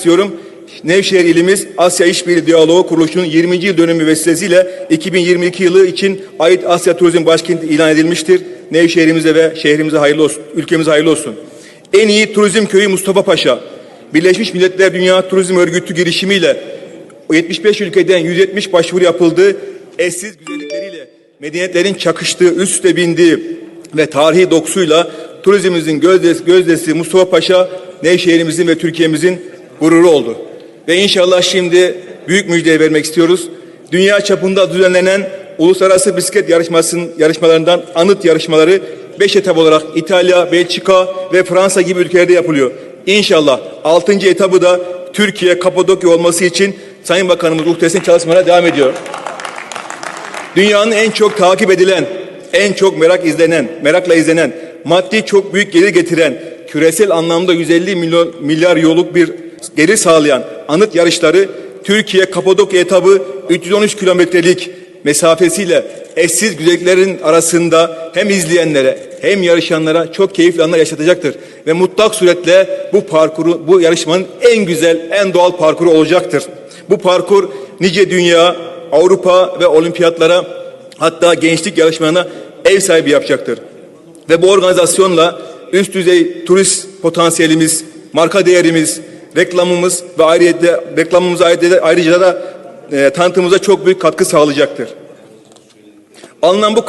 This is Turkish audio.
istiyorum. Nevşehir ilimiz Asya İşbirliği Diyaloğu Kuruluşu'nun 20. yıl dönümü vesilesiyle 2022 yılı için ait Asya Turizm Başkenti ilan edilmiştir. Nevşehir'imize ve şehrimize hayırlı olsun, ülkemize hayırlı olsun. En iyi turizm köyü Mustafa Paşa. Birleşmiş Milletler Dünya Turizm Örgütü girişimiyle 75 ülkeden 170 başvuru yapıldı. Eşsiz güzellikleriyle medeniyetlerin çakıştığı, üst üste bindiği ve tarihi dokusuyla turizmimizin gözdesi, gözdesi Mustafa Paşa Nevşehir'imizin ve Türkiye'mizin gururu oldu. Ve inşallah şimdi büyük müjdeyi vermek istiyoruz. Dünya çapında düzenlenen uluslararası bisiklet yarışmasının yarışmalarından anıt yarışmaları 5 etap olarak İtalya, Belçika ve Fransa gibi ülkelerde yapılıyor. İnşallah 6. etabı da Türkiye, Kapadokya olması için Sayın Bakanımız muhteşem çalışmalara devam ediyor. Dünyanın en çok takip edilen, en çok merak izlenen, merakla izlenen, maddi çok büyük gelir getiren, küresel anlamda 150 milyon milyar yoluk bir gelir sağlayan anıt yarışları Türkiye Kapadokya etabı 313 kilometrelik mesafesiyle eşsiz güzelliklerin arasında hem izleyenlere hem yarışanlara çok keyifli anlar yaşatacaktır. Ve mutlak suretle bu parkuru, bu yarışmanın en güzel, en doğal parkuru olacaktır. Bu parkur nice dünya, Avrupa ve olimpiyatlara hatta gençlik yarışmalarına ev sahibi yapacaktır. Ve bu organizasyonla üst düzey turist potansiyelimiz, marka değerimiz, reklamımız ve ayrıca reklamımız ayrıca, ayrıca da e, tanıtımımıza çok büyük katkı sağlayacaktır. Alınan bu